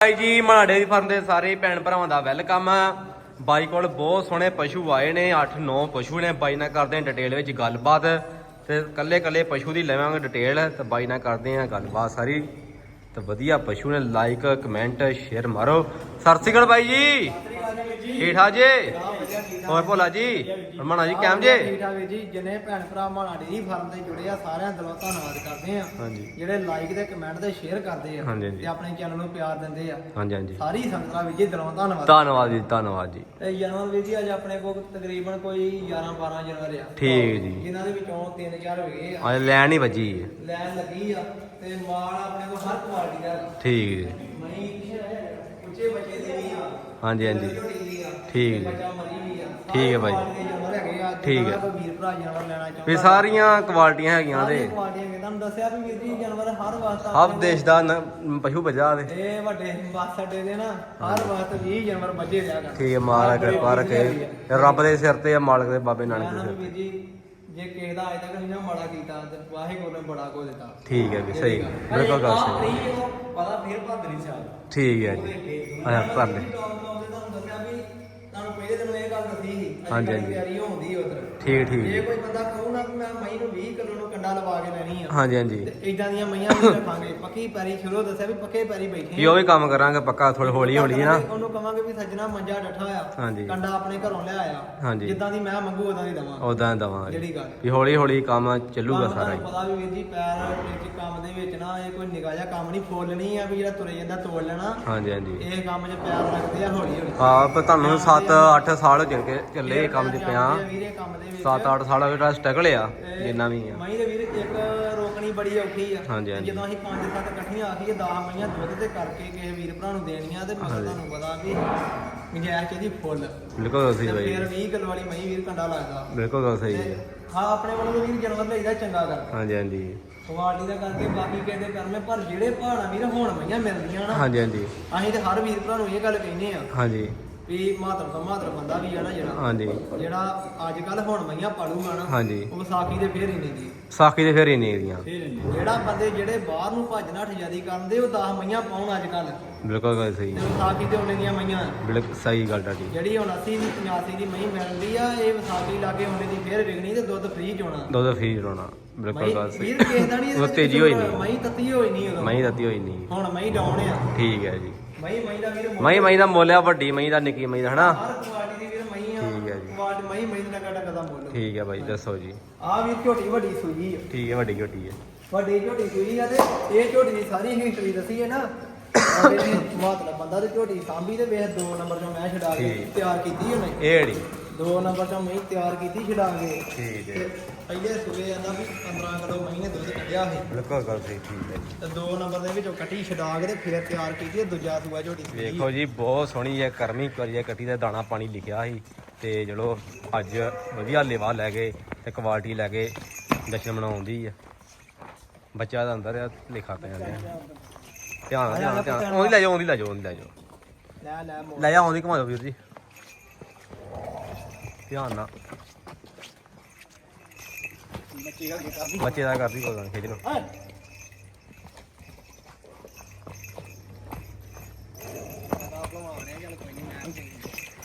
ਭਾਈ ਜੀ, ਮਾੜੇ ਫਰਮ ਦੇ ਸਾਰੇ ਭੈਣ ਭਰਾਵਾਂ ਦਾ ਵੈਲਕਮ। ਬਾਈ ਕੋਲ ਬਹੁਤ ਸੋਹਣੇ ਪਸ਼ੂ ਆਏ ਨੇ 8-9 ਪਸ਼ੂ ਨੇ, ਬਾਈ ਨਾਲ ਕਰਦੇ ਆ ਡਿਟੇਲ ਵਿੱਚ ਗੱਲਬਾਤ। ਤੇ ਕੱਲੇ ਕੱਲੇ ਪਸ਼ੂ ਦੀ ਲਵਾਂਗੇ ਡਿਟੇਲ, ਤੇ ਬਾਈ ਨਾਲ ਕਰਦੇ ਆ ਗੱਲਬਾਤ ਸਾਰੀ। ਤੇ ਵਧੀਆ ਪਸ਼ੂ ਨੇ ਲਾਈਕ ਕਮੈਂਟ ਸ਼ੇਅਰ ਮਾਰੋ। ਸਤਿ ਸ਼੍ਰੀ ਅਕਾਲ ਬਾਈ ਜੀ। ਠੀਕ ਠਾਕ ਜੀ? ਹੋਰ ਭੋਲਾ ਜੀ ਰਮਣਾ ਜੀ ਕੈਮ ਜੇ? ਠੀਕ ਠਾਕ ਜੀ ਜਿੰਨੇ ਭੈਣ ਭਰਾ ਮਾਣਾ ਡੇਰੀ ਫਾਰਮ ਤੇ ਜੁੜੇ ਆ ਸਾਰਿਆਂ ਦਿਲੋਂ ਧੰਨਵਾਦ ਕਰਦੇ ਆ। ਜਿਹੜੇ ਲਾਈਕ ਤੇ ਕਮੈਂਟ ਤੇ ਸ਼ੇਅਰ ਕਰਦੇ ਆ। ਤੇ ਆਪਣੇ ਚੈਨਲ ਨੂੰ ਪਿਆਰ ਦਿੰਦੇ ਆ। ਹਾਂਜੀ ਹਾਂਜੀ। ਸਾਰੀ ਸੰਗਤ ਦਾ ਵੀਰ ਜੀ ਦਿਲੋਂ ਧੰਨਵਾਦ। ਧੰਨਵਾਦ ਜੀ ਧੰਨਵਾਦ ਜੀ। ਤੇ ਜਨਵਰ ਵੀਰ ਜੀ ਅੱਜ ਆਪਣੇ ਕੋਲ ਤਕਰੀਬਨ ਕੋਈ 11 12 ਜਨਵਰ ਆ। ਠੀਕ ਜੀ। ਜਿਨ੍ਹਾਂ ਦੇ ਵਿੱਚੋਂ 3-4 ਹੋਏ ਆ। ਅੱਜ ਲੈਣ ਹੀ ਵੱਜੀ। ਲੈਣ ਲੱਗੀ ਆ ਤੇ ਮਾਲ ਆਪਣੇ ਕੋਲ ਹਰ ਕੁਆਲਿਟੀ ਦਾ। ਠੀਕ ਜੀ। ਮਹੀਂ ਉੱਚੇ ਬੱਚੇ ਦੀ ਵੀ ਆ। ਹਾਂਜੀ ਹਾਂਜੀ। ਠੀਕ ਆ। ਠੀਕ ਹੈ ਆ। ਠੀਕ ਹੈ। ਜਿਨ੍ਹਾਂ ਦਾ ਕੋਈ ਵੀਰ ਭਰਾ ਜਾਨਵਰ ਲੈਣਾ ਚਾਹੁੰਦਾ। ਵੀ ਸਾਰੀਆਂ ਕੁਆਲਿਟੀਆਂ ਹੈਗੀਆਂ ਦੇ। ਤੁਹਾਨੂੰ ਦੱਸਿਆ ਵੀ ਵੀਰ ਜੀ ਜਾਨਵਰ ਹਰ ਵਾਸਤੇ ਸਭ ਦੇਸ਼ ਦਾ ਪਸ਼ੂ ਬਜਾ ਦੇ। ਇਹ ਵੱਡੇ ਬੱਸ ਅੱਡੇ ਦੇ ਨਾ ਹਰ ਵਾਸਤੇ 20 ਜਾਨਵਰ ਬੱਜੇ ਰਿਹਾ ਠੀਕ ਹੈ ਮਾਲਕ ਕਿਰਪਾ ਰੱਖੇ। ਰੱਬ ਦੇ ਸਿਰ ਤੇ ਆ ਮਾਲਕ ਦੇ ਬਾਬੇ ਨਾਨਕ ਦੇ ਸਿਰ ਵੀਰ ਜੀ ਕਿਸੇ ਦਾ ਅਜੇ ਤੱਕ ਨਹੀਂ ਨਾ ਮਾੜਾ ਕੀਤਾ ਤੇ ਵਾਹਿਗੁਰੂ ਨੇ ਬੜਾ ਕੋ ਦਿੱਤਾ। ਠੀਕ ਹੈ ਵੀ ਸਹੀ ਬਿਲਕੁਲ ਗੱਲ ਸਹੀ ਪਤਾ ਫਿਰ ਭੱਦ ਨਹੀਂ ਸਾਲ ਠੀਕ ਹੈ ਜੀ ਆਇਆ ਕਰ ਲੈ ਹਾਂਜੀ, ਹਾਂਜੀ। ਤਿਆਰੀ ਹੁੰਦੀ ਉਧਰ। ਠੀਕ ਠੀਕ। ਜੇ। ਕੋਈ ਬੰਦਾ ਕਹੂ ਨਾ ਕਿ ਮੈਂ ਮਈ ਨੂੰ 20 ਕਿਲੋ ਨੂੰ ਕੰਡਾ ਲਵਾ ਕੇ ਲੈਣੀ ਆ ਹਾਂਜੀ ਹਾਂਜੀ। ਤੇ ਇਦਾਂ ਦੀਆਂ ਮਈਆਂ ਵੀ ਰੱਖਾਂਗੇ। ਪੱਕੀ ਪੈਰੀ ਸ਼ੁਰੂ ਦੱਸਿਆ ਵੀ ਪੱਕੇ ਪੈਰੀ ਬੈਠੇ ਵੀ ਉਹ ਵੀ ਕੰਮ ਕਰਾਂਗੇ ਪੱਕਾ ਥੋੜੀ ਹੌਲੀ ਹੌਲੀ ਨਾ। ਉਹਨੂੰ ਕਵਾਂਗੇ ਵੀ ਸੱਜਣਾ ਮੰਜਾ ਡੱਠਾ ਆ ਹਾਂਜੀ। ਕੰਡਾ ਆਪਣੇ ਘਰੋਂ ਲਿਆ ਆ। ਹਾਂਜੀ। ਜਿੱਦਾਂ ਦੀ ਮੈਂ ਮੰਗੂ ਉਦਾਂ ਦੀ ਦਵਾਂ ਉਦਾਂ ਦਵਾਂਗੇ। ਜਿਹੜੀ ਗੱਲ। ਵੀ ਹੌਲੀ ਹੌਲੀ ਕੰਮ ਚੱਲੂਗਾ ਕੰਮ ਸਾਰਾ ਹੀ। ਪਤਾ ਵੀ ਵੀਰ ਜੀ ਪੈਰ ਵਿੱਚ ਕੰਮ ਦੇ ਵਿੱਚ ਨਾ ਇਹ ਕੋਈ ਨਿਗਾਹ ਜਿਹਾ ਕੰਮ ਨਹੀਂ ਫੋਲਣੀ ਆ ਵੀ ਜਿਹੜਾ ਤੁਰੇ ਜਾਂਦਾ ਤੋੜ ਲੈਣਾ। ਹਾਂਜੀ ਹਾਂਜੀ। ਇਹ ਕੰਮ 'ਚ ਪੈਰ ਲੱਗਦੇ ਆ ਹੌਲੀ ਹੌਲੀ। ਪਰ ਤੁਹਾਨੂੰ 7-8 ਸਾਲ ਹੋ ਜਾਣਗੇ ਚੱਲੇ ਇਹ ਕੰਮ 'ਚ ਪਿਆ। ਵੀਰੇ ਕੰਮ ਦੇ ਵਿੱਚ 7-8 ਸਾਲ ਦਾ ਸਟਰਗਲ ਆ ਜਿੰਨਾ ਵੀ ਆ। ਮਹੀਂ ਦੇ ਵੀਰ ਇੱਕ ਰੋਕਣੀ ਬੜੀ ਔਖੀ ਆ। ਹਾਂਜੀ, ਹਾਂਜੀ। ਜਦੋਂ ਅਸੀਂ ਪੰਜ ਸੱਤ ਇਕੱਠੀਆਂ ਆ ਕੇ 10 ਮਈਆਂ ਦੁੱਧ ਤੇ ਕਰਕੇ ਕਿਸੇ ਵੀਰ ਭਰਾ ਨੂੰ ਦੇਣੀਆਂ ਤੇ ਮਗਰ ਤੁਹਾਨੂੰ ਪਤਾ ਵੀ ਗੁੰਜਾਇਸ਼ ਇਹਦੀ ਫੁੱਲ। ਬਿਲਕੁਲ ਗੱਲ ਸਹੀ ਬਾਈ। ਫਿਰ 20 ਕਿਲੋ ਵਾਲੀ ਮਹੀਂ ਵੀਰ ਕੰਡਾ ਲੱਗਦਾ। ਬਿਲਕੁਲ ਗੱਲ ਸਹੀ ਤੇ ਹੈ ਹਾਂ ਆਪਣੇ ਵੱਲੋਂ ਤਾਂ ਵੀਰ ਜਨਮ ਲਈਦਾ ਚੰਗਾ ਕਰ। ਹਾਂਜੀ ਹਾਂਜੀ। ਕੁਆਲਿਟੀ ਦਾ ਕਰਕੇ ਬਾਕੀ ਕਿਸੇ ਦੇ ਕਰਨੇ ਪਰ ਜਿਹੜੇ ਪਹਾੜਾਂ ਵੀਰ ਹੁਣ ਮਈਆਂ ਮਿਲਦੀਆਂ ਨਾ ਹਾਂਜੀ ਹਾਂਜੀ। ਅਸੀਂ ਤੇ ਹਰ ਵੀਰ ਭਰਾ ਨੂੰ ਇਹ ਗੱਲ ਕਹਿੰਦੇ ਆ ਹਾਂਜੀ। ਵੀ ਮਾਤਰ ਮਾਤਰ ਬੰਦਾ ਵੀ ਆ ਨਾ ਜਿਹੜਾ। ਹਾਂਜੀ। ਜਿਹੜਾ ਅੱਜ ਕੱਲ ਹੁਣ ਮਈਆਂ ਪਾਲੂਗਾ ਨਾ ਹਾਂਜੀ। ਉਹ ਵਿਸਾਖੀ ਦੇ ਫੇਰ ਹੀ ਨਹੀਂ ਦੀ ਸਾਖੀ ਦੇ ਫੇਰ ਹੀ ਨਹੀਂ ਦੀਆਂ ਜਿਹੜਾ ਬੰਦੇ ਜਿਹੜੇ ਬਾਹਰ ਨੂੰ ਭੱਜ ਨੱਠ ਜਿਆਦੀ ਕਰਦੇ ਉਹ 10 ਮਈਆਂ ਪਾਉਣ ਅੱਜ ਕੱਲ ਬਿਲਕੁਲ ਗੱਲ ਸਹੀ। ਤੇ ਵਿਸਾਖੀ ਤੇ ਉਹਨੇ ਦੀਆਂ ਮਈਆਂ। ਬਿਲਕੁਲ ਸਹੀ ਗੱਲ ਤੁਹਾਡੀ ਜਿਹੜੀ ਹੁਣ 80 ਦੀ 85 ਦੀ ਮਈ ਮਿਲਦੀ ਆ ਇਹ ਵਿਸਾਖੀ ਲਾਗੇ ਉਹਨੇ ਦੀ ਫੇਰ ਵਿਕਣੀ ਤੇ ਦੁੱਧ ਫ੍ਰੀ ਚ ਹੋਣਾ ਦੁੱਧ ਫੀਰ ਹੋਣਾ ਬਿਲਕੁਲ ਗੱਲ ਸਹੀ। ਵੀਰ ਕਿਸੇ ਦਾ ਨਹੀਂ ਉਹ ਤੇਜ਼ੀ ਹੋਈ ਨਹੀਂ। ਮਈ ਤੱਤੀ ਹੋਈ ਨਹੀਂ ਉਦੋਂ। ਮਹੀਂ ਦਿੱਤੀ ਹੋਈ ਨਹੀਂ। ਹੁਣ ਮਈ ਡਾਉਣ ਆ। ਠੀਕ ਹੈ ਜੀ। ਮਈ ਮਈ ਦਾ ਵੀਰ ਦਾ ਮੁੱਲ ਆ ਵੱਡੀ ਮਹੀਂ ਦਾ ਨਿੱਕੀ ਮਹੀਂ ਦਾ ਹਨਾ? ਹਰ ਕੁਆਲਿਟੀ ਦੀ ਵੀਰ ਮਈ ਆ ਠੀਕ ਹੈ ਜੀ। ਕੁਆਲਿਟੀ ਮਈ ਮਈ ਦਾ ਕਦਾ ਕਦਾ ਮੁੱਲ। ਠੀਕ ਹੈ ਬਾਈ ਦੱਸੋ ਜੀ। ਆ ਵੀਰ ਝੋਟੀ ਵੱਡੀ ਸੂਈ ਆ। ਠੀਕ ਹੈ ਵੱਡੀ ਝੋਟੀ ਹੈ ਵੱਡੀ ਝੋਟੀ ਸੂਈ ਆ ਤੇ ਇਹ ਝੋਟੀ ਦੀ ਸਾਰੀ ਹਿਸਟਰੀ ਦੱਸੀ ਹੈ ਨਾ। ਮਤਲਬ ਬੰਦਾ ਤੇ ਝੋਟੀ ਸਾਂਭੀ ਤੇ ਵੇਖ ਦੋ ਨੰਬਰ ਚੋਂ ਮੈਂ ਛਡਾ ਕੇ ਠੀਕ। ਤਿਆਰ ਕੀਤੀ ਉਹਨੇ। ਇਹ ੜੀ ਦੋ ਨੰਬਰ ਚੋਂ ਮੈਂ ਤਿਆਰ ਕੀਤੀ ਛਡਾ ਕੇ ਠੀਕ ਤੇ ਪਹਿਲੇ ਸੂਏ ਜਾਂਦਾ ਵੀ 15 ਕਿਲੋ ਮਹੀਨੇ ਦੁੱਧ ਕੱਢਿਆ ਸੀ। ਬਿਲਕੁਲ ਗੱਲ ਸਹੀ ਠੀਕ ਹੈ ਜੀ। ਤੇ ਦੋ ਨੰਬਰ ਦੇ ਵਿੱਚੋਂ ਕੱਟੀ ਛਡਾ ਕੇ ਤੇ ਫਿਰ ਤਿਆਰ ਕੀਤੀ ਦੂਜਾ ਸੂਆ ਝੋਟੀ। ਵੇਖੋ ਜੀ ਬਹੁਤ ਸੋਹਣੀ ਹੈ ਕਰਮੀ ਕਰੀ ਹੈ ਕੱਟੀ ਦਾ ਦਾਣਾ ਪਾਣੀ ਲਿਖਿਆ ਸੀ। ਤੇ ਚਲੋ ਅੱਜ ਵਧੀਆ ਲੇਵਾ ਲੈ ਗਏ ਤੇ ਕੁਆਲਿਟੀ ਲੈ ਕੇ ਜਸ਼ਨ ਮਨਾਉਂਦੀ ਆ ਬੱਚਾ ਦਾ ਅੰਦਰ ਆ ਲਿਖਾ ਪਿਆ ਧਿਆਨ ਧਿਆਨ ਧਿਆਨ। ਆਉਂਦੀ ਲੈ ਜਾਓ ਲੈ ਜਾਓ ਲੈ ਜਾਓ। ਲੈ ਲੈ। ਲੈ ਜਾ ਘੁਮਾ ਦਿਓ ਵੀਰ ਜੀ। ਧਿਆਨ ਨਾਲ। ਬੱਚੇ ਦਾ ਕਰਦੀ ਕੋਈ ਗੱਲ ਲਓ। ਹਾਂ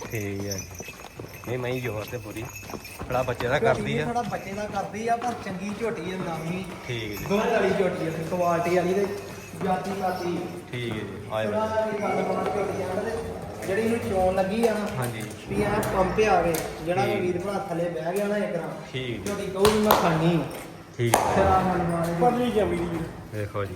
ਠੀਕ ਹੈ ਜੀ। ਨਹੀਂ ਮੈਂ ਜੋਰ ਤੇ ਪੂਰੀ। ਥੋੜਾ ਬੱਚੇ ਦਾ ਕਰਦੀ ਆ। ਥੋੜਾ ਬੱਚੇ ਦਾ ਕਰਦੀ ਆ ਪਰ ਚੰਗੀ ਝੋਟੀ ਹੈ ਨਾਮੀ ਠੀਕ ਹੈ ਜੀ। ਦੁੱਧ ਵਾਲੀ ਝੋਟੀ ਹੈ ਕੁਆਲਿਟੀ ਵਾਲੀ ਤੇ ਜਾਤੀ ਪਾਤੀ ਠੀਕ ਹੈ ਜੀ ਆਏ ਥੋੜਾ ਬੱਚੇ। ਵੀ ਗੱਲ ਬਣਾ ਝੋਟੀ ਆ ਤੇ ਜਿਹੜੀ ਇਹਨੂੰ ਚੋਣ ਲੱਗੀ ਆ ਨਾ ਹਾਂਜੀ। ਵੀ ਆ ਪੰਪ ਆ ਗਏ ਜਿਹੜਾ ਠੀਕ। ਵੀ ਵੀਰ ਭਰਾ ਥੱਲੇ ਬਹਿ ਗਿਆ ਨਾ ਇਕਰਾਂ ਠੀਕ। ਜੀ ਝੋਟੀ ਕਹੂਗੀ ਮੈਂ ਖਾਣੀ ਠੀਕ ਹੈ। ਮਾਰੇ ਪਰਲੀ ਜਮੀ ਦੀ ਦੇਖੋ ਜੀ।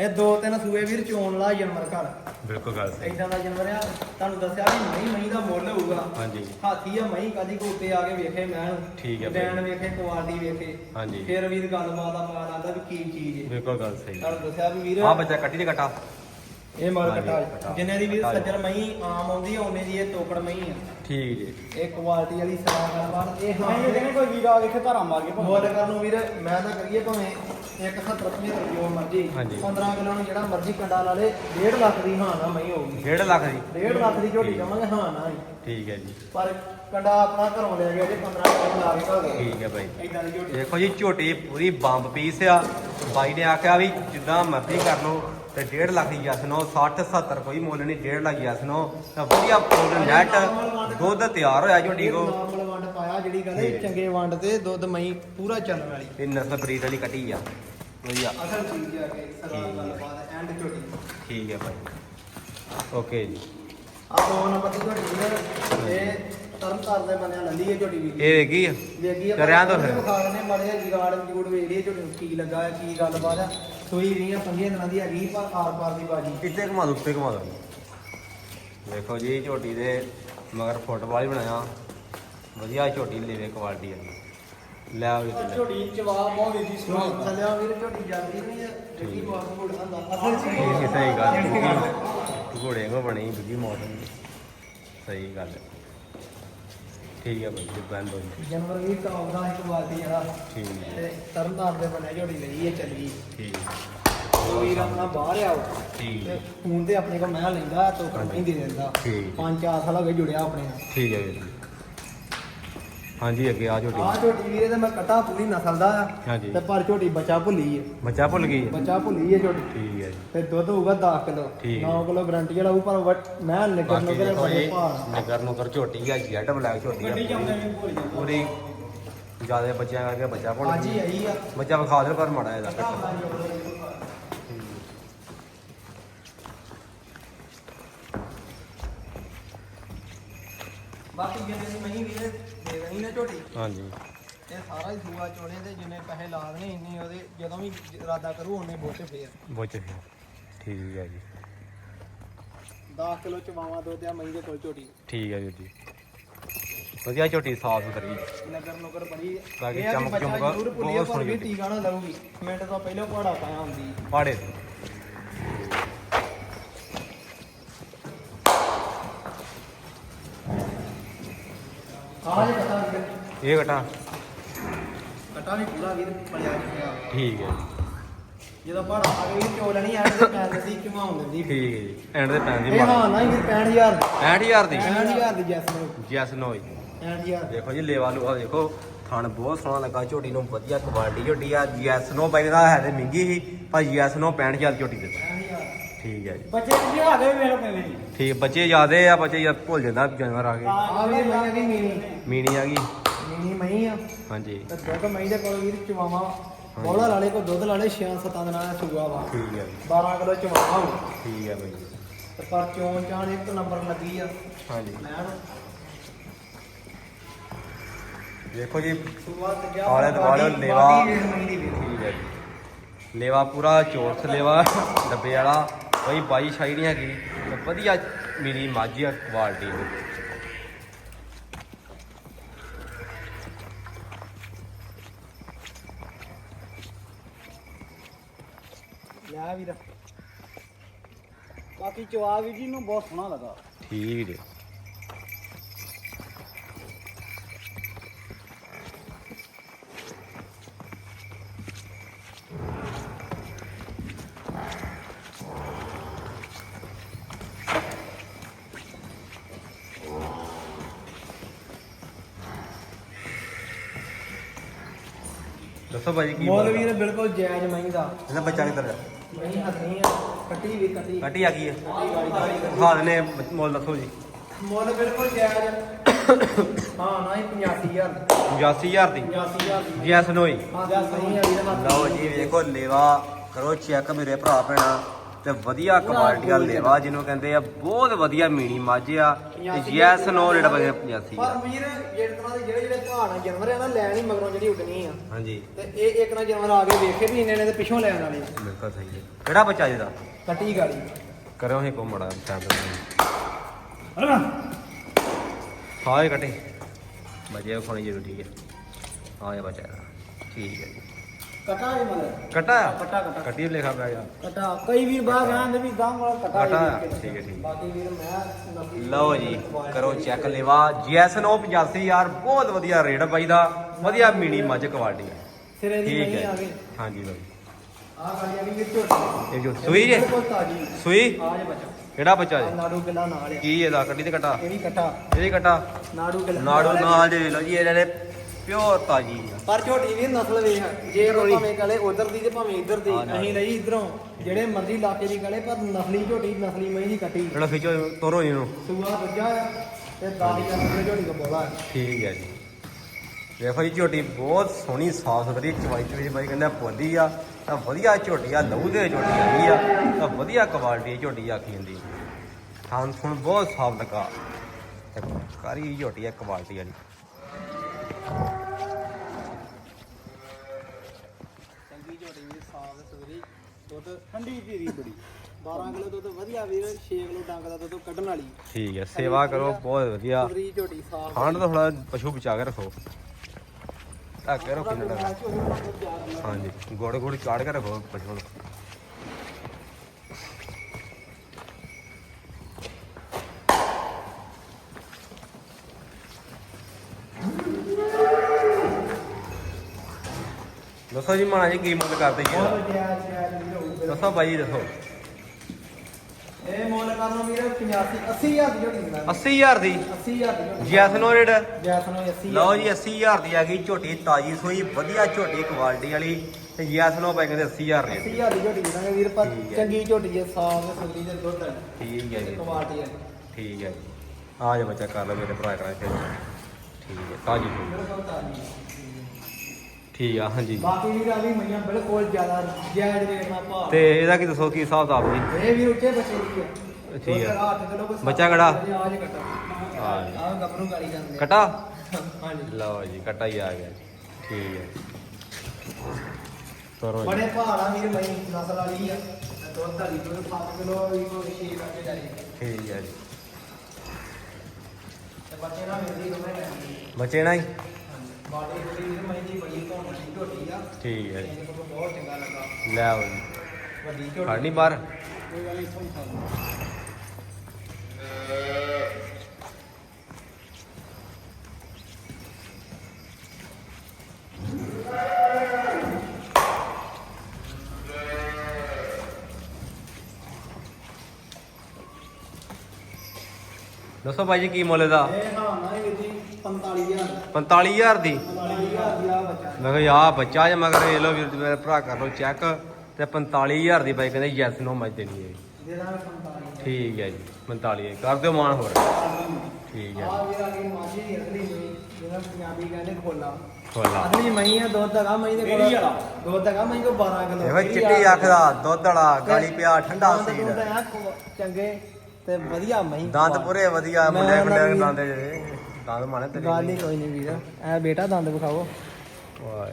ਇਹ ਦੋ ਤਿੰਨ ਸੂਏ ਵੀਰ ਚੋਣ ਲਾ ਜਨਮਰ ਘਰ। ਬਿਲਕੁਲ ਗੱਲ ਸਹੀ। ਇਦਾਂ ਦਾ ਜਨਮਰ ਆ ਤੁਹਾਨੂੰ ਦੱਸਿਆ ਵੀ ਮਹੀਂ ਮਹੀਂ ਦਾ ਮੁੱਲ ਹੋਊਗਾ। ਹਾਂਜੀ। ਹਾਥੀ ਆ ਮਹੀਂ ਕਦੀ ਕੋ ਉੱਤੇ ਆ ਕੇ ਵੇਖੇ ਮੈਂ ਠੀਕ ਹੈ। ਡੈਣ ਵੇਖੇ ਕੁਆਲਿਟੀ ਵੇਖੇ। ਹਾਂਜੀ। ਫਿਰ ਵੀਰ ਗੱਲਬਾਤ ਦਾ ਪਤਾ ਲੱਗਦਾ ਵੀ ਕੀ ਚੀਜ਼ ਹੈ। ਬਿਲਕੁਲ ਗੱਲ ਸਹੀ। ਤੁਹਾਨੂੰ ਦੱਸਿਆ ਵੀ ਵੀਰ ਆ ਬੱਚਾ ਕੱਟੀ ਦੇ ਕਟਾ। ਇਹ ਹਾਂਜੀ, ਕਟਾ। ਜਿੰਨੇ ਦੀ ਵੀਰ ਕਟਾ। ਸੱਜਰ ਮਹੀਂ ਆਮ ਆਉਂਦੀ ਆ ਉਹਨੇ ਦੀ ਇਹ ਤੋਕੜ ਮਹੀਂ ਆ। ਠੀਕ ਜੀ। ਇਹ ਕੁਆਲਿਟੀ ਵਾਲੀ ਸਰਾ ਗੱਲਬਾਤ ਇਹ ਹਾਂ। ਨਹੀਂ ਕਹਿੰਦੇ ਕੋਈ ਵੀਰ ਆ ਕੇ ਧਾਰਾ ਮਾਰ ਕੇ ਮੁੱਲ ਕਰਨ ਨੂੰ ਵੀਰ ਮੈਂ ਤਾਂ ਕਰੀਏ ਭਾਵੇਂ 170 75 ਜੋ ਮਰਜ਼ੀ। ਹਾਂਜੀ। 15 ਕਿਲੋ ਨੂੰ ਜਿਹੜਾ ਮਰਜ਼ੀ ਕੰਡਾ ਲਾ ਲੇ 1.5 ਲੱਖ ਦੀ ਹਾਂ ਨਾ ਮਹੀਂ ਹੋਊਗੀ। 1.5 ਲੱਖ ਦੀ? 1.5 ਲੱਖ ਦੀ ਝੋਟੀ ਕਵਾਂਗੇ ਹਾਂ ਨਾ ਹੀ। ਠੀਕ ਹੈ ਜੀ। ਪਰ ਕੰਡਾ ਆਪਣਾ ਘਰੋਂ ਲੈ ਗਿਆ ਜੇ 15 ਕਿਲੋ ਲਾ ਕੇ ਘਰ ਠੀਕ ਹੈ ਬਾਈ ਇਦਾਂ ਦੀ ਝੋਟੀ। ਦੇਖੋ ਜੀ ਝੋਟੀ ਪੂਰੀ ਬੰਬ ਪੀਸ ਆ। ਬਾਈ ਨੇ ਆਖਿਆ ਵੀ ਜਿੱਦਾਂ ਮਰਜ਼ੀ ਕਰ ਲਓ ਤੇ 1.5 ਲੱਖ ਦੀ ਜੈਸ ਨੋ 60 70 ਕੋਈ ਮੁੱਲ ਨਹੀਂ 1.5 ਲੱਖ ਜੈਸ ਨੋ ਤਾਂ ਵਧੀਆ ਫੁੱਲ ਨੈਟ ਦੁੱਧ ਤਿਆਰ ਹੋਇਆ ਝੋਟੀ ਕੋ ਨਾਰਮਲ ਵੰਡ ਪਾਇਆ ਜਿਹੜੀ ਗੱਲ ਹੈ ਚੰਗੇ ਵੰਡ ਤੇ ਦੁੱਧ ਮਈ ਪੂਰਾ ਚੱਲਣ ਵਾਲੀ। ਇਹ ਨਸਲ ਬਰੀਡ ਵਾਲੀ ਕੱਟੀ ਆ। ਵਧੀਆ। ਅਸਲ ਚੀਜ਼ ਆ ਕੇ ਸਰਾ ਠੀਕ ਹੈ। ਗੱਲਬਾਤ ਐਂਡ ਝੋਟੀ। ਠੀਕ ਹੈ ਭਾਈ। ਓਕੇ ਜੀ। ਆ ਦੋ ਨੰਬਰ ਦੀ ਝੋਟੀ ਇਹ ਤਰਨ ਤਾਰਨ ਦੇ ਬੰਦਿਆਂ ਲੱਲੀ ਹੈ ਝੋਟੀ ਵੀ। ਇਹ ਵੇਗੀ ਆ? ਵੇਗੀ ਤੇ ਰਹਿਣ ਦਿਓ ਫਿਰ। ਵਿਖਾ ਦਿੰਦੇ ਮਾੜੇ ਜਗਾੜ ਜੂੜ ਵੇਖ ਲਈਏ ਝੋਟੀ ਕੀ ਲੱਗਾ ਕੀ ਗੱਲਬਾਤ ਆ। ਸੋਈ ਵੀਆਂ ਪੰਜੀਆਂ ਦਿਨਾਂ ਦੀ ਹੈਗੀ ਪਰ ਆਰ ਪਾਰ ਦੀ ਬਾਜੀ। ਕਿੱਥੇ ਘੁਮਾ ਦੋ ਉੱਤੇ ਘੁਮਾ ਦੋ ਵੇਖੋ ਜੀ ਝੋਟੀ ਦੇ ਮਗਰ ਫੁੱਟਬਾਲ ਹੀ ਬਣਾਇਆ। ਵਧੀਆ ਝੋਟੀ ਲੈਵੇ ਕੁਆਲਿਟੀ ਆ ਲੈ ਥੱਲੇ। ਝੋਟੀ ਜਵਾਬ ਬਹੁਤ ਜੀ ਸੁਣਾਉਂਦਾ ਥੱਲੇ ਵੀਰ ਝੋਟੀ ਜਾਂਦੀ ਨਹੀਂ ਹੈ ਜਿਹੜੀ ਬਹੁਤ ਮੋੜ ਹੁੰਦਾ। ਅਸਲ ਵੀ ਸਹੀ ਗੱਲ ਹੈ। ਘੋੜੇ ਕੋ ਬਣੀ ਦੂਜੀ ਮੌਸਮ ਸਹੀ ਗੱਲ ਹੈ। ਠੀਕ ਹੈ ਭਾਈ ਜੀ ਬੰਦ ਹੋ ਜਨਵਰ ਵੀ ਟੌਪ ਦਾ ਇੱਕ ਬਾਤੀ ਜਿਹੜਾ ਠੀਕ ਹੈ ਤੇ ਤਰਨ ਤਾਰਨ ਦੇ ਬੰਦੇ ਝੋਟੀ ਲਈ ਹੈ ਚੱਲੀ। ਠੀਕ ਹੈ ਉਹ ਵੀਰ ਆਪਣਾ ਬਾਹਰ ਆਓ ਠੀਕ ਤੇ ਹੈ ਫੋਨ ਤੇ ਆਪਣੇ ਕੋਲ ਮੈਂ ਲੈਂਦਾ ਟੋਕਨ ਨਹੀਂ ਦੇ ਦਿੰਦਾ। ਠੀਕ। ਪੰਜ ਚਾਰ ਸਾਲ ਹੋ ਗਏ ਜੁੜਿਆ ਆਪਣੇ ਨਾਲ। ਠੀਕ ਹੈ ਵੀਰ ਜੀ। ਹਾਂਜੀ ਅੱਗੇ ਆ ਝੋਟੀ। ਆਹ ਝੋਟੀ ਵੀਰੇ ਤੇ ਮੈਂ ਕਟਾ ਪੂਰੀ ਨਸਲ ਦਾ। ਆ ਹਾਂਜੀ। ਤੇ ਪਰ ਝੋਟੀ ਬੱਚਾ ਭੁੱਲੀ ਹੈ ਬੱਚਾ ਭੁੱਲ ਗਈ ਹੈ ਬੱਚਾ ਭੁੱਲੀ ਹੈ ਝੋਟੀ। ਠੀਕ ਹੈ ਜੀ। ਤੇ ਦੁੱਧ ਹੋਊਗਾ 10 ਕਿਲੋ। ਠੀਕ। 9 ਕਿਲੋ ਗਰੰਟੀ ਜਿਹੜਾ ਹੋਊ ਪਰ ਵਟ- ਮੈਂ ਨਿਕਲ ਬਾਕੀ ਨੁਕਰ ਦੇਖੋ ਬੜੇ ਇਹ ਭਾਰ ਨਗਰ ਨੁਕਰ ਝੋਟੀ ਆ ਜੈਡ ਬਲੈਕ ਝੋਟੀ ਆ। ਜਾਂਦਾ। ਪੂਰੀ ਜ਼ਿਆਦਾ ਬੱਚਿਆਂ ਕਰਕੇ ਬੱਚਾ ਭੁੱਲ ਅੱਜ ਹੀ ਆਈ ਆ। ਬੱਚਾ ਵਿਖਾ ਦੇ ਪਰ ਮਾੜਾ ਇਹਦਾ ਬਾਕੀ ਜਿੰਨੇ ਦੀ ਮਹੀਂ ਦੇ ਦੇਣੀ ਨਾ ਝੋਟੀ। ਹਾਂਜੀ। ਇਹ ਸਾਰਾ ਹੀ ਸੂਆ ਚੋਣੇ ਤੇ ਜਿੰਨੇ ਪੈਸੇ ਲਾ ਦੇਣੇ ਇੰਨੇ ਉਹਦੇ ਜਦੋਂ ਵੀ ਇਰਾਦਾ ਕਰੂ ਉਹਨੇ ਬੋਤੇ ਫੇਰ। ਬੁੱਝ ਠੀਕ ਹੈ ਜੀ। 10 ਕਿਲੋ ਚਵਾਵਾ ਦੁੱਧ ਆ ਮਹੀਂ ਦੇ ਕੋਲ ਝੋਟੀ। ਠੀਕ ਹੈ ਵੀਰ ਜੀ। ਵਧੀਆ ਝੋਟੀ ਸਾਫ਼ ਸੁਥਰੀ। ਨਗਰ ਨਗਰ ਬੜੀ ਬਾਕੀ ਇਹ ਆ ਵੀ ਚਮਕ ਬੱਚਾ ਚਮਕ ਜ਼ਰੂਰ ਭੁੱਲੀ ਆ, ਬਹੁਤ ਪਰ ਸੋਹਣੀ ਵੀ ਝੋਟੀ। ਟੀਕਾ ਨਾ ਲਾਊਗੀ। ਮਿੰਟ ਤੋਂ ਪਹਿਲਾਂ ਪਹਾੜਾ ਪਾਇਆ ਹੁੰਦੀ। ਪਾੜੇ ਇਹ ਘਟਾ ਠੀਕ ਹੈ। ਜਦੋਂ ਪਹਾੜਾ ਆ ਗਈ ਚੋਲ ਨਹੀਂ ਆਣ ਤੇ ਪੈਣ ਦਿੰਦੀ ਘੁਮਾਉਣ ਦਿੰਦੀ ਠੀਕ ਹੈ ਜੀ। ਐਂਡ ਦੇ ਪੈਣ ਦੀ ਇਹ ਮਾਰ। ਹਾਂ ਨਾ ਹੀ ਵੀਰ 65000 65000 ਦੀ 65000 ਦੀ ਜੈਸ ਨੂੰ। ਜੈਸ ਨੋਈ 65000 ਦੇਖੋ ਜੀ ਲੇਵਾ ਲੂਆ ਦੇਖੋ ਥਣ ਬਹੁਤ ਸੋਹਣਾ ਲੱਗਾ ਝੋਟੀ ਨੂੰ ਵਧੀਆ ਕੁਆਲਿਟੀ ਝੋਟੀ ਆ ਜੈਸ ਨੋ ਬਾਈ ਦਾ ਹੈ ਤੇ ਮਹਿੰਗੀ ਸੀ ਪਰ ਜੈਸ ਨੋ 65000 ਦੀ ਝੋਟੀ ਦਿੱਤਾ। 65000 ਠੀਕ ਹੈ ਜੀ। ਬੱਚੇ ਵੀ ਆ ਗਏ ਮੇਰੇ ਕੋਲ ਨਹੀਂ ਠੀਕ ਬੱਚੇ ਜ਼ਿਆਦੇ ਆ ਬੱਚੇ ਜਦ ਭੁੱਲ ਜਾਂਦਾ ਜਾਨਵਰ ਆ ਗਏ ਆ ਵੀਰ ਮੈਂ ਆ ਗਈ ਮੀਨੀ ਮੀਣੀ ਆ ਗਈ। ਮੀਨੀ ਮਹੀਂ ਆ। ਹਾਂਜੀ। ਤੇ ਦੁੱਧ ਮਹੀਂ ਦੇ ਕੋਲ ਵੀਰ ਚਵਾਵਾ। ਬੋਲਾ ਲਾਲੇ ਕੋ ਦੁੱਧ ਲਾਲੇ 6-7 ਦਿਨਾਂ ਦਾ ਸੂਆ ਵਾ। ਠੀਕ ਹੈ ਜੀ। 12 ਕਿਲੋ ਚਵਾਵਾ ਹੋ ਠੀਕ ਹੈ ਬਾਈ। ਜੀ ਤੇ ਪਰ ਚੋਣ ਚਾਣ ਇੱਕ ਨੰਬਰ ਲੱਗੀ ਆ। ਹਾਂਜੀ। ਦੇਖੋ ਜੀ ਸੂਆ ਤੇ ਗਿਆ ਆਲੇ ਦੁਆਲੇ ਲੇਵਾ। ਮਹੀਂ ਦੀ। ਵੀਰ ਠੀਕ ਹੈ ਜੀ। ਲੇਵਾ ਪੂਰਾ ਚੋਰਸ ਲੇਵਾ ਡੱਬੇ ਵਾਲਾ। ਕੋਈ ਬਾਈ ਛਾਈ ਨਹੀਂ ਹੈਗੀ ਤੇ ਵਧੀਆ ਮੇਰੀ ਮਾਝੀ ਆ ਕੁਆਲਿਟੀ ਦੀ। ਲੈ ਵੀਰ। ਬਾਕੀ ਜਵਾਬ ਵੀ ਜੀ ਨੂੰ ਬਹੁਤ ਸੋਹਣਾ ਲੱਗਾ। ਠੀਕ ਜੀ। ਭਾਜੀ ਕੀ ਮੋਲ ਵੀਰ ਬਿਲਕੁਲ ਜਾਇਜ਼ ਮਹੀਂ ਦਾ। ਇਹਦਾ ਬੱਚਾ ਕਿੱਧਰ ਆ? ਮਹੀਂ ਹੱਥਣੀ ਆ ਕੱਟੀ ਵੀ ਕੱਟੀ। ਕੱਟੀ ਆ ਗਈ ਹੈ ਦਨੇ ਮੁੱਲ ਦੱਸੋ ਜੀ। ਮੁੱਲ ਬਿਲਕੁਲ ਜਾਇਜ਼ ਹਾਂ ਨਾ ਹੀ 85000 85000 ਦੀ? 85000 ਦੀ। ਜੈਸ ਨੋਈ? ਹਾਂ ਜਾਂ ਸਹੀ ਆ ਵੀਰ ਹੱਥ ਲਓ ਜੀ ਵੇਖੋ ਲੇਵਾ। ਕਰੋ ਚੈੱਕ ਮੇਰੇ ਭਰਾ ਭੈਣਾ। ਤੇ ਵਧੀਆ ਕੁਆਲਿਟੀ ਦਾ ਲੇਵਾ ਜਿਹਨੂੰ ਕਹਿੰਦੇ ਆ ਬਹੁਤ ਵਧੀਆ ਮੀਣੀ ਮੱਝ ਆ ਤੇ ਜੈਸ ਨੋ ਰੇਟ ਬਗੇ 85 ਪਰ ਆ ਵੀਰ ਜਿਹੜੇ ਤਰ੍ਹਾਂ ਦੇ ਜਿਹੜੇ ਜਿਹੜੇ ਭਾਣਾ ਜਾਨਵਰ ਆ ਨਾ ਲੈਣ ਹੀ ਮਗਰੋਂ ਜਿਹੜੀ ਉੱਡਣੀ ਆ। ਹਾਂਜੀ। ਤੇ ਇਹ ਇੱਕ ਨਾ ਜਾਨਵਰ ਆ ਕੇ ਵੇਖੇ ਵੀ ਇੰਨੇ ਨੇ ਤੇ ਪਿੱਛੋਂ ਲੈਣ ਵਾਲੇ ਆ। ਬਿਲਕੁਲ ਸਹੀ ਹੈ। ਕਿਹੜਾ ਬੱਚਾ ਜਿਹਦਾ ਕੱਟੀ ਗਾੜੀ। ਕਰਿਓ ਹੀ ਕੋ ਮੜਾ ਟਾਈਮ ਹਾਏ ਕੱਟੇ। ਬਜੇ ਖਾਣੀ ਜ਼ਰੂਰੀ ਹੈ। ਹਾਂ ਇਹ ਬੱਚਾ ਇਹਦਾ। ਠੀਕ ਹੈ ਜੀ। ਕਟਾ ਵੀ ਮਤਲਬ ਕਟਾ? ਕਟਾ ਕਟਾ। ਕੱਟੀ ਲਿਖਾ ਪਿਆ ਯਾਰ। ਕਟਾ। ਕਈ ਵੀਰ ਬਾਹਰ ਆਂਦੇ ਵੀ ਗਾਂ ਵਾਲਾ ਕਟਾ ਕਟਾ ਠੀਕ ਹੈ ਠੀਕ ਬਾਕੀ ਵੀਰ ਮੈਂ ਲਓ ਜੀ ਕਰੋ ਚੈੱਕ ਲੇਵਾ। ਉਹ 85 ਯਾਰ ਬਹੁਤ ਵਧੀਆ ਰੇਟ ਬਾਈ ਦਾ। ਵਧੀਆ ਮੀਣੀ ਮੱਝ ਕੁਆਲਿਟੀ ਹੈ ਸਿਰੇ ਦੀ ਮਹੀਂ ਆ ਹੈ ਗਈ। ਹਾਂਜੀ ਬਾਈ। ਆ ਗਾੜੀ ਆ ਗਈ ਵੀਰ ਝੋਟੀ ਇਹ ਜੋ ਸੂਈ ਜੇ? ਸੂਈ? ਆ ਜੇ ਬੱਚਾ। ਕਿਹੜਾ ਬੱਚਾ ਜੀ? ਨਾੜੂ ਕਿਲਾ ਨਾਲ ਕੀ ਇਹਦਾ? ਕੱਟੀ ਤੇ ਕਟਾ? ਇਹ ਵੀ ਕੱਟਾ। ਇਹਦੀ ਕਟਾ? ਨਾੜੂ ਕਿਲਾ ਨਾੜੂ ਨਾਲ ਦੇ ਲਓ ਜੀ ਇਹਦੇ ਪਿਓਰ ਤਾਜੀ ਆ। ਪਰ ਝੋਟੀ ਵੀ ਨਸਲ ਵੇਖ ਜੇ ਰੋਈ। ਭਾਵੇਂ ਕਲੇ ਉਧਰ ਦੀ ਤੇ ਭਾਵੇਂ ਇੱਧਰ ਦੀ ਹਾਂ। ਅਸੀਂ ਲਈ ਇਧਰੋਂ। ਜਿਹੜੇ ਮਰਜ਼ੀ ਇਲਾਕੇ ਦੀ ਕਲੇ ਪਰ ਨਸਲੀ ਝੋਟੀ ਨਸਲੀ ਮਹੀਂ ਦੀ ਕੱਟੀ। ਜਿਹੜਾ ਖਿਚੋ ਤੋਰੋ ਇਹਨੂੰ। ਸੂਆ ਦੂਜਾ ਆ ਤੇ ਦਾਦੀ ਦਾ ਨਸਲ ਝੋਟੀ ਦਾ ਬੋਲਾ ਹੈ। ਠੀਕ ਹੈ ਜੀ। ਵੇਖੋ ਜੀ ਝੋਟੀ ਬਹੁਤ ਸੋਹਣੀ ਸਾਫ਼ ਸੁਥਰੀ ਚਵਾਈ ਤੇ ਵਿੱਚ ਬਾਈ ਕਹਿੰਦਾ ਪੋਦੀ ਆ। ਤਾਂ ਵਧੀਆ ਝੋਟੀ ਆ ਲਹੂ ਦੇ ਝੋਟੀ ਆਈ ਆ। ਤਾਂ ਵਧੀਆ ਕੁਆਲਿਟੀ ਦੀ ਝੋਟੀ ਆਖੀ ਜਾਂਦੀ ਥਾਂ ਥੁਣ ਬਹੁਤ ਸਾਫ਼ ਲੱਗਾ। ਕਾਰੀ ਝੋਟੀ ਆ ਕੁਆਲਿਟੀ ਵਾਲੀ ਚੰਗੀ ਝੋਟੀ ਵੀ ਸਾਫ਼ ਸੁਥਰੀ ਦੁੱਧ ਠੰਡੀ ਧੀਰੀ ਬੜੀ। 12 ਕਿਲੋ ਦੁੱਧ ਵਧੀਆ ਵੀਰ 6 ਕਿਲੋ ਡੰਗ ਦਾ ਦੁੱਧ ਕੱਢਣ ਵਾਲੀ। ਠੀਕ ਹੈ ਸੇਵਾ ਕਰੋ ਬਹੁਤ ਵਧੀਆ। ਸੁਥਰੀ ਝੋਟੀ ਸਾਫ਼ ਖਾਣ ਤੋਂ ਥੋੜਾ ਪਸ਼ੂ ਬਚਾ ਕੇ ਰੱਖੋ। ਢੱਕ ਕੇ ਰੱਖੋ ਦਾ ਹਾਂਜੀ ਗੋੜ ਗੋੜ ਚਾੜ ਕੇ ਰੱਖੋ ਪਸ਼ੂ ਨੂੰ। ਦੱਸੋ ਜੀ ਮਾਣਾ ਜੀ ਕੀ ਮੁੱਲ ਕਰਦੇ ਜੀ ਇਹਦਾ? ਦੱਸੋ ਬਾਈ ਜੀ ਦੱਸੋ। ਇਹ ਮੁੱਲ ਕਰਨੋਂ ਵੀਰ 85 80000 ਦੀ ਝੋਟੀ ਦਿੰਦਾ 80000 ਦੀ? 80000 ਦੀ ਝੋਟੀ ਜੈਸਨੋ ਰੇਟ? ਜੈਸਨੋ 80 ਲਓ ਜੀ 80000 ਦੀ ਆ ਗਈ ਝੋਟੀ ਤਾਜੀ ਸੋਈ ਵਧੀਆ ਝੋਟੀ ਕੁਆਲਿਟੀ ਵਾਲੀ। ਤੇ ਯੈਸਨੋ ਪੈ ਕਹਿੰਦੇ 80000 ਰੇਟ। 80000 ਦੀ ਝੋਟੀ ਦਿੰਦਾਂਗੇ ਵੀਰ ਪਰ ਠੀਕ ਹੈ। ਚੰਗੀ ਝੋਟੀ ਹੈ ਸਾਫ਼ ਤੇ ਦੁੱਧ ਹੈ ਠੀਕ ਹੈ ਜੀ। ਕੁਆਲਿਟੀ ਹੈ। ਠੀਕ ਹੈ ਜੀ। ਆ ਜਾ ਬੱਚਾ ਕਰ ਲਓ ਮੇਰੇ ਭਰਾ ਕਰਾ ਠੀਕ ਹੈ ਤਾਜੀ ਸੋਈ। ਠੀਕ ਆ ਹਾਂਜੀ। ਬਾਕੀ ਆ ਵੀ ਮਈਆਂ ਬਿਲਕੁਲ ਜ਼ਿਆਦਾ ਰੇਟ ਨਾਲ ਭਾਅ। ਤੇ ਇਹਦਾ ਕੀ ਦੱਸੋ ਕੀ ਹਿਸਾਬ ਕਿਤਾਬ ਜੀ? ਇਹ ਵੀ ਉੱਚੇ ਬੱਚੇ ਦੀ ਹੈ ਠੀਕ ਕੋਈ ਬੱਚਾ ਕਿਹੜਾ? ਆਜ ਕੱਟਾ। ਆ ਜੀ। ਆਹ ਗੱਭਰੂ ਗਾਲੀ ਜਾਂਦੇ। ਆ। ਕਟਾ? ਹਾਂਜੀ। ਲਓ ਜੀ ਕਟਾ ਹੀ ਆ ਗਿਆ। ਠੀਕ ਹੈ ਤੋਰੋ ਜੀ। ਬੜੇ ਪਹਾੜਾ ਵੀਰ ਮਈ ਨਸਲ ਵਾਲੀ ਆ। ਦੁੱਧ ਵਾਲੀ ਦੁੱਧ 7 ਕਿਲੋ ਵੀ ਕੋਈ ਛੇ ਕਰਕੇ ਜਾਈ। ਠੀਕ ਹੈ ਜੀ। ਤੇ ਬੱਚੇ ਨਾਲ ਮਿਲਦੀ ਦੋਵੇਂ ਟਾਈਮ ਬੱਚੇ ਨਾ ਹੀ? ਬਾਡੀ ਬੁੜੀ ਵੀਰ ਮਈ ਦੀ ਬੜੀ ਘੋਣ ਦੀ ਝੋਟੀ ਆ। ਠੀਕ ਹੈ ਜੀ। ਮੈਨੂੰ ਬਹੁਤ ਚੰਗਾ ਲੱਗਾ। ਲੈ ਆਓ ਜੀ। ਵੱਡੀ ਝੋਟੀ। ਖੜਨੀ ਬਾਹਰ। ਕੋਈ ਗੱਲ ਨਹੀਂ ਇੱਥੋਂ ਹੀ ਖਾ ਲਓ। ਦੱਸੋ ਭਾਈ ਜੀ ਕੀ ਮੁੱਲ ਇਹਦਾ? ਇਹ ਹਾਂ ਨਾ ਇਹ ਜੀ 45000 45000 ਦੀ 45000 ਦੀ। ਆ ਬੱਚਾ ਮੈਂ ਕਿਹਾ ਆ ਬੱਚਾ ਜੇ। ਮਗਰ ਵੇਖ ਲਓ ਵੀਰ ਮੇਰੇ ਭਰਾ ਕਰ ਲਓ ਚੈੱਕ। ਤੇ 45000 ਦੀ ਬਾਈ ਕਹਿੰਦੇ ਯੈਸ ਨੋ ਮੱਝ ਦੇਣੀ ਹੈ ਦੇ ਦਾਂਗੇ 45 ਠੀਕ ਹੈ ਜੀ 45 ਕਰ ਦਿਓ ਮਾਨ ਹੋਰ। ਠੀਕ ਹੈ ਆ ਵੀਰ ਆ ਗਈ ਮਾਝੀ ਦੀ ਅਸਲੀ ਮਈ ਜਿਹਨਾਂ ਪੰਜਾਬੀ ਕਹਿੰਦੇ ਖੋਲਾ। ਖੋਲਾ ਅਸਲੀ ਮਈ ਆ ਦੁੱਧ ਹੈਗਾ ਮਈ ਦੇ ਕੋਲ ਕਿਹੜੀ ਵਾਲਾ? ਦੁੱਧ ਹੈਗਾ ਮਈ ਕੋ 12 ਕਿਲੋ ਇਹੋ ਚਿੱਟੀ ਅੱਖ ਦਾ ਦੁੱਧ ਵਾਲਾ ਗਾਲੀ ਪਿਆ ਠੰਡਾ ਸੀਰ ਚੰਗੇ ਤੇ ਵਧੀਆ ਮਈ ਦੰਦ ਪੂਰੇ ਵਧੀਆ ਮੁੰਡੇ ਮੁੰਡੇ ਦੀ- ਦੰਦ ਜਿਹੜੇ। ਦੰਦ ਮਾਣੇ ਤੇਰੇ ਗੱਲ ਹੀ ਕੋਈ ਨਹੀਂ ਵੀਰ। ਐ ਬੇਟਾ ਦੰਦ ਵਿਖਾਓ। ਵਾਹ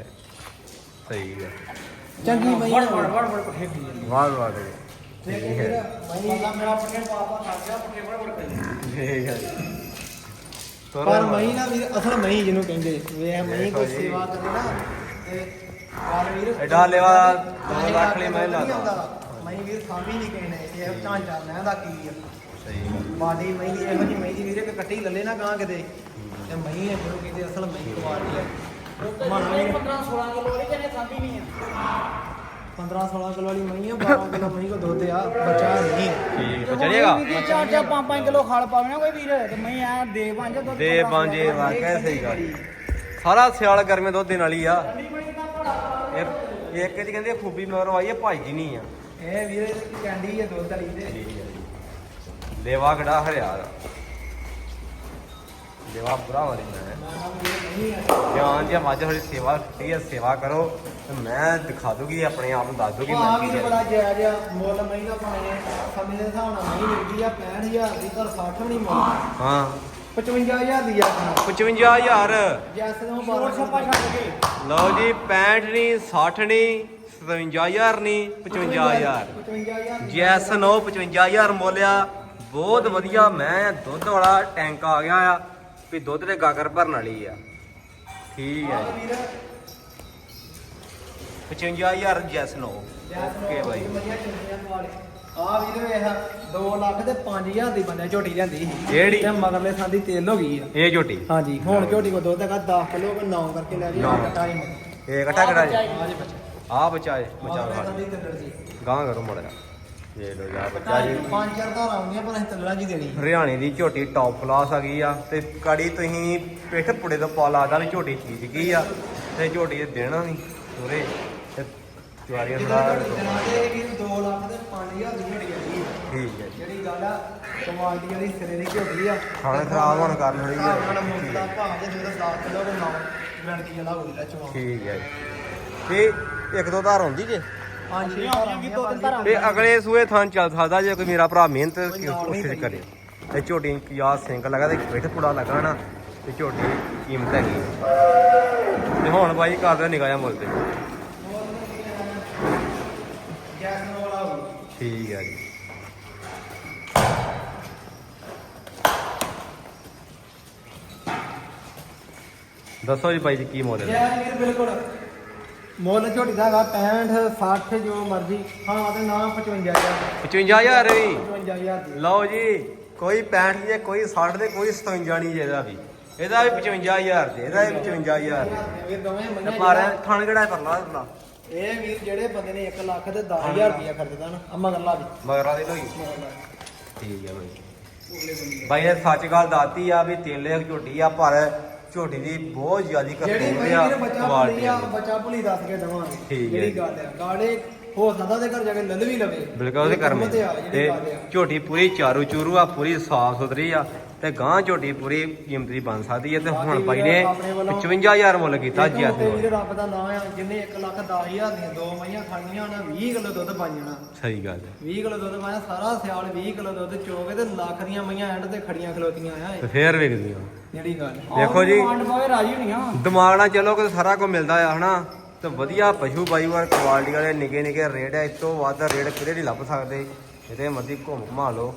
ਸਹੀ ਹੈ ਚੰਗੀ ਮਈ ਵੜ ਵੜ ਵੜ ਵੜ ਪੱਠੇ ਪੀ ਵਾਹ ਵਾਹ ਠੀਕ ਵੀਰ ਹੈ। ਮੇਰਾ ਪੱਠੇ ਪਾਪਾ ਖਾ ਗਿਆ ਪੱਠੇ ਵੜ ਵੜ ਠੀਕ ਹੈ। ਪਰ ਮਈ ਨਾ ਵੀਰ ਅਸਲ ਮਈ ਜਿਹਨੂੰ ਕਹਿੰਦੇ। ਵੇ ਮਈ ਕੋਈ ਜੀ। ਸੇਵਾ ਕਰੇ ਨਾ ਤੇ ਗੱਲ ਵੀਰ ਐਡਾ ਲੇਵਾ ਪੈਸੇ ਦੋ ਲੱਖ ਲਈ ਮੈਂ ਨਹੀਂ। ਆਉਂਦਾ। ਮਈ ਵੀਰ ਸਾਮੀ ਨਹੀਂ ਕਹਿਣੇ ਇਹ ਢਾਂਚਾ ਮੈਂ ਦਾ ਕੀ ਆ? ਸਹੀ ਬਾਡੀ ਮਈ ਦੀ ਇਹੋ ਜਿਹੀ ਮਈ ਦੀ ਵੀਰੇ ਕਿ ਕੱਟੀ ਲੱਲੇ ਨਾ ਗਾਂ ਕਿਤੇ। ਤੇ ਮਈ ਹੈ ਜਿਹਨੂੰ ਕਹਿੰਦੇ ਅਸਲ ਮਈ ਕੁਆਰੀ ਹੈ। ਵੀ 15 16 ਕਿਲੋ ਵਾਲੀ ਕਹਿੰਦੇ ਖਾਂਦੀ ਨਹੀਂ ਆ। 15 16 ਕਿਲੋ ਵਾਲੀ ਮਈ ਆ 12 ਕਿਲੋ ਮਈ ਕੋ ਦੁੱਧ ਆ ਬੱਚਾ ਨਹੀਂ। ਠੀਕ ਹੈ ਚੜੇਗਾ ਚਾਰ ਚਾਰ 5 5 ਕਿਲੋ ਖਲ ਪਾਵੇ ਨਾ ਕੋਈ ਵੀਰ ਤੇ ਮੈਂ ਆ ਦੇ ਪੰਜ ਦੁੱਧ ਦੇ 15 ਪੰਜੇ ਵਾਕਿਆ ਸਹੀ ਗੱਲ। ਸਾਰਾ ਸਿਆਲ ਗਰਮੇ ਦੁੱਧ ਦੇਣ ਵਾਲੀ ਆ। ਇਹ ਇੱਕ ਦੀ ਕਹਿੰਦੇ ਖੂਬੀ ਮਗਰੋਂ ਆਈ ਹੈ ਭਾਜੀ ਨਹੀਂ ਆ। ਇਹ ਵੀਰੇ ਕੈਂਡੀ ਹੈ ਦੁੱਧ ਵਾਲੀ ਤੇ। ਜੀ ਲੇਵਾ ਖੜਾ ਹਰਿਆ ਦਾ ਵੀਰੇ ਨਹੀਂ ਹੈ ਧਿਆਨ ਜੀ ਮੱਝ ਥੋੜੀ ਸੇਵਾ ਠੀਕ ਹੈ ਸੇਵਾ ਕਰੋ। ਤੇ ਮੈਂ ਦਿਖਾ ਦੂਗੀ ਆਪਣੇ ਆਪ ਨੂੰ ਦੱਸ ਦੂਗੀ ਆ ਮੈਂ ਵੀ ਕੀ ਤੇ ਹੈ ਬੜਾ ਜਾਇਜ਼ ਆ ਮੁੱਲ ਦਾ ਪਾਣੇ ਸਮੇਂ ਦੇ ਹਿਸਾਬ ਨਾਲ ਮਈ ਮਿਲਦੀ ਆ 65000 ਦੀ ਪਰ 60 ਵੀ ਨਹੀਂ ਮੁੱਲ। ਹਾਂ। 55000 ਦੀ ਆ। 55000 ਜੈਸ ਨੂੰ ਛੋੜ 12 ਛੱਪਾ ਛੱਡ ਕੇ ਲਓ ਜੀ 65 ਨਹੀਂ 60 ਨਹੀਂ 57000 ਨਹੀਂ 55000 55000 ਜੈਸ ਨੋ 55000 ਮੋਲਿਆ ਬਹੁਤ ਵਧੀਆ ਮੈਂ ਦੁੱਧ ਵਾਲਾ ਟੈਂਕ ਆ ਗਿਆ ਆ। ਵੀ ਦੁੱਧ ਦੇ ਗਾਗਰ ਭਰਨ ਵਾਲੀ ਆ। ਠੀਕ ਹੈ ਜੀ। 55000 ਜੈਸ ਨੋ ਓਕੇ ਬਾਈ। ਆ ਵੀਰ ਵੇਖ 2 ਲੱਖ ਤੇ 5000 ਦੀ ਬੰਦੇ ਝੋਟੀ ਲਿਆਂਦੀ ਸੀ। ਕਿਹੜੀ? ਤੇ ਮਗਰਲੇ ਸਾਡੀ ਤੇਲ ਹੋ ਗਈ ਆ। ਇਹ ਝੋਟੀ? ਹਾਂਜੀ ਹੁਣ ਝੋਟੀ ਕੋ ਦੁੱਧ ਹੈਗਾ 10 ਕਿਲੋ ਕੋ 9 ਕਰਕੇ ਲੈ ਨੌਂ। ਗਿਆ ਕੱਟਾ ਹੀ ਇਹ ਇਕੱਠਾ ਕਰਾ ਜੀ? ਆ ਜੀ ਬੱਚਾ। ਆ ਗਾਂ ਕਰੋ ਮੜਾ ਜੇ ਲੋ ਜਾ ਬੱਚਾ ਜੀ ਪੰਜ ਚਾਰ ਧਾਰਾਂ ਆਉਂਦੀਆਂ ਪਰ ਅਸੀਂ ਤੱਲਣਾ ਜੀ ਦੇਣੀ। ਹਰਿਆਣੇ ਦੀ ਝੋਟੀ ਟੌਪ ਕਲਾਸ ਆ ਗਈ ਆ ਤੇ ਕੜੀ ਤੁਸੀਂ ਪਿੱਠ ਪੁੜੇ ਤੋਂ ਪਾ ਲਾਦਾ ਵੀ ਝੋਟੀ ਚੀਜ਼ ਕੀ ਆ ਤੇ ਝੋਟੀ ਦੇ ਦੇਣਾ ਨਹੀਂ ਪੂਰੇ ਤੇ ਦੇਣਾ ਤੇ ਵੀ 2 ਲੱਖ 5000 ਦੀ ਝੋਟੀ ਆਈ ਠੀਕ ਹੈ ਜਿਹੜੀ ਗੱਲ ਆ ਕਮਾਲ ਦੀ ਜਿਹੜੀ ਸਿਰੇ ਦੀ ਝੋਟੀ ਆ। ਖਾਣੇ ਖਰਾਬ ਹੋਣ ਕਾਰਨ ਥੋੜੀ ਆਪਣਾ ਜਿਹੀ ਮੁੰਡਾ ਭਾਂ ਦੇ ਦੁੱਧ 10 ਕਿਲੋ ਦੇ ਨਾਲ ਮਿਣ ਕੇ ਜਲਾ ਹੋਈ ਚਵਾ। ਠੀਕ ਹੈ ਤੇ ਇੱਕ ਦੋ ਧਾਰ ਹੁੰਦੀ ਜੇ? ਦੋ ਤਿੰਨ ਧਾਰਾਂ ਤੇ ਅਗਲੇ ਸੂਏ ਥਾਂ ਚੱਲ ਸਕਦਾ ਜੇ ਕੋਈ ਮੇਰਾ ਭਰਾ ਮਿਹਨਤ ਕੋਸ਼ਿਸ਼ ਕਰੀ। ਕਰੇ। ਤੇ ਝੋਟੀ ਕਿਆ ਸਿੰਕ ਲਗਾ ਤੇ ਪਿੱਠ ਪੁੜਾ ਲਗਾ ਨਾ ਤੇ ਝੋਟੀ ਦੀ ਕੀਮਤ ਹੈਗੀ। ਤੇ ਹੁਣ ਬਾਈ ਕਰਦੇ ਨਿਗਾਹ ਜਾ ਮੁੱਲ ਤੇ। ਠੀਕ ਹੈ ਜੀ। ਦੱਸੋ ਜੀ ਬਾਈ ਜੀ ਕੀ ਮੁੱਲ ਹੈ? ਵੀਰ ਬਿਲਕੁਲ। ਮੁੱਲ ਝੋਟੀ ਦਾ ਹੈਗਾ 65 60 ਜੋ ਮਰਜ਼ੀ। ਹਾਂ ਤੇ ਨਾ 55000 55000 ਵੀ? 55000 ਦੀ। ਲਓ ਜੀ ਕੋਈ 65 ਜੇ ਕੋਈ 60 ਦੇ ਕੋਈ 57 ਨਹੀਂ ਜੇ ਇਹਦਾ ਵੀ। ਇਹਦਾ ਵੀ 55000 ਦੇ ਇਹਦਾ ਵੀ 55000 ਦੇ। ਵੀਰ ਦੋਵੇਂ ਮੰਨੇ ਪਰ ਥਣ ਕਿਹੜਾ ਪਰਲਾ ਪਰਲਾ ਇਹ ਵੀਰ ਜਿਹੜੇ ਬੰਦੇ ਨੇ 1 ਲੱਖ ਤੇ 10000 ਰੁਪਇਆ ਖਰਚਦਾ ਨਾ ਆ ਮਗਰਲਾ ਵੀ ਮਗਰਾਂ ਦੇ ਲੋਈ ਠੀਕ ਹੈ ਬਾਈ। ਬਾਈ ਇਹ ਸੱਚ ਗੱਲ ਦਾਤੀ ਆ ਵੀ ਤੇਲੇ ਝੋਟੀ ਆ ਪਰ ਝੋਟੀ ਦੀ ਬਹੁਤ ਜ਼ਿਆਦੀ ਜਿਹੜੀ ਬਈ ਆ ਵੀਰ ਬੱਚਾ ਕੁਆਲਿਟੀ ਭੁਲੀ ਆ ਦੀ। ਬੱਚਾ ਭੁਲੀ ਦੱਸ ਕੇ ਦਵਾਂਗੇ। ਠੀਕ ਹੈ ਜਿਹੜੀ। ਗੱਲ ਆ ਗਾੜੇ ਹੋ ਸਕਦਾ ਦੇ ਘਰ ਜਾ ਕੇ ਲੱਲ ਵੀ ਲਵੇ। ਬਿਲਕੁਲ ਉਹਦੇ ਕਰਮ ਤੇ ਆ ਜਿਹੜੀ ਤੇ ਗੱਲ ਆ। ਝੋਟੀ ਪੂਰੀ ਚਾਰੂ ਚੂਰੂ ਆ ਪੂਰੀ ਸਾਫ਼ ਸੁਥਰੀ ਆ ਤੇ ਗਾਂ ਝੋਟੀ ਪੂਰੀ ਕੀਮਤ ਬਣ ਸਕਦੀ ਹੈ ਤੇ ਹੁਣ ਬਾਈ ਨੇ 55000 ਮੁੱਲ ਕੀਤਾ ਜੀ ਤੇ ਵੀਰ ਰੱਬ ਦਾ ਨਾਮ ਆ ਜਿੰਨੇ 1 ਲੱਖ 10000 ਦੀਆਂ ਦੋ ਮਈਆਂ ਖਾਣੀਆਂ ਉਹਨਾਂ 20 ਕਿਲੋ ਦੁੱਧ ਜਾਣਾ ਸਹੀ ਗੱਲ ਹੈ। 20 ਕਿਲੋ ਦੁੱਧ ਪਾਇਆ ਸਾਰਾ ਸਿਆਲ 20 ਕਿਲੋ ਦੁੱਧ ਚੋਗੇ ਤੇ ਲੱਖ ਦੀਆਂ ਮਈਆਂ ਐਂਡ ਤੇ ਖੜੀਆਂ ਖਲੋਤੀਆਂ ਆ ਤੇ ਫੇਰ ਵੇਖਦੀਆਂ ਜਿਹੜੀ ਗੱਲ। ਦੇਖੋ ਜੀ। ਪਾਵੇ ਰਾਜੀ ਦਿਮਾਗ ਨਾਲ ਚੱਲੋ ਕਿ ਸਾਰਾ ਕੁਝ ਮਿਲਦਾ ਆ ਹਨਾ? ਤੇ ਵਧੀਆ ਪਸ਼ੂ ਬਾਈ ਵਾਰ ਕੁਆਲਿਟੀ ਵਾਲੇ ਨਿੱਕੇ ਨਿੱਕੇ ਰੇਟ ਹੈ ਇਸ ਤੋਂ ਵੱਧ ਰੇਟ ਕਿਤੇ ਨਹੀਂ ਲੱਭ ਸਕਦੇ। ਇਹਦੇ ਮਰਜ਼ੀ ਘੁੰਮ ਘੁਮਾ ਲਓ।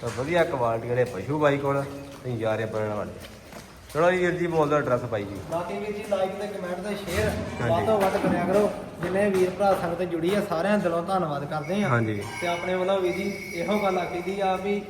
ਤਾਂ ਵਧੀਆ ਕੁਆਲਿਟੀ ਵਾਲੇ ਪਸ਼ੂ ਬਾਈ ਕੋਲ ਤੇ ਯਾਰੇ ਬਣਨ ਵਾਲੇ। ਚਲੋ ਜੀ ਵੀਰ ਜੀ ਬੋਲਦਾ ਐਡਰੈਸ ਬਾਈ ਜੀ। ਬਾਕੀ ਵੀਰ ਜੀ ਲਾਈਕ ਤੇ ਕਮੈਂਟ ਤੇ ਸ਼ੇਅਰ। ਵੱਧ ਤੋਂ ਵੱਧ ਕਰਿਆ ਕਰੋ। ਜਿੰਨੇ ਵੀਰ ਭਰਾ ਸੰਗਤ ਜੁੜੀ ਆ ਸਾਰਿਆਂ ਦਿਲੋਂ ਧੰਨਵਾਦ ਕਰਦੇ ਆ। ਹਾਂਜੀ। ਤੇ ਆਪਣੇ ਵੱਲੋਂ ਵੀਰ ਜੀ ਇਹੋ ਗੱਲ ਆਖੀਦੀ ਆ ਵੀ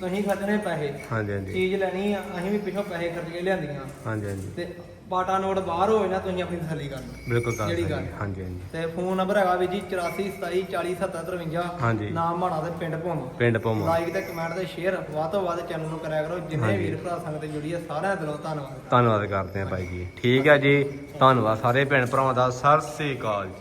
ਤੁਸੀਂ ਖਰਚਣੇ ਪੈਸੇ। ਹਾਂਜੀ ਹਾਂਜੀ। ਚੀਜ਼ ਲੈਣੀ ਆ ਅਸੀਂ ਵੀ ਪਿੱਛੋਂ ਪੈਸੇ ਖਰਚ ਕੇ ਲਿਆਂਦੀਆਂ। ਹਾਂਜੀ ਹਾਂਜੀ। ਤੇ ਬਾਟਾ ਨੋਟ ਬਾਹਰ ਹੋਏ ਨਾ ਤੁਸੀਂ ਆਪਣੀ ਤਸੱਲੀ ਕਰ ਲਓ। ਬਿਲਕੁਲ ਗੱਲ ਜਿਹੜੀ। ਗੱਲ। ਹਾਂਜੀ ਹਾਂਜੀ। ਤੇ ਫੋਨ ਨੰਬਰ ਹੈਗਾ ਵੀਰ ਜੀ 84 27 40 70 53 ਹਾਂਜੀ। ਨਾਮ ਮਾਣਾ ਤੇ ਪਿੰਡ ਭੋਮ। ਪਿੰਡ ਭੋਮਾ। ਲਾਈਕ ਤੇ ਕਮੈਂਟ ਤੇ ਸ਼ੇਅਰ ਵੱਧ ਤੋਂ ਵੱਧ ਚੈਨਲ ਨੂੰ ਕਰਿਆ ਕਰੋ। ਜਿੰਨੇ ਹਾਂਜੀ। ਵੀਰ ਭਰਾ ਸੰਗਤ ਜੁੜੀ ਆ ਸਾਰਿਆਂ ਦਿਲੋਂ ਧੰਨਵਾਦ। ਧੰਨਵਾਦ ਕਰਦੇ ਹਾਂ ਬਾਈ ਜੀ। ਠੀਕ ਹੈ ਜੀ। ਧੰਨਵਾਦ ਸਾਰੇ ਭੈਣ ਭਰਾਵਾਂ ਦਾ। ਸਤਿ ਸ੍ਰੀ ਅਕਾਲ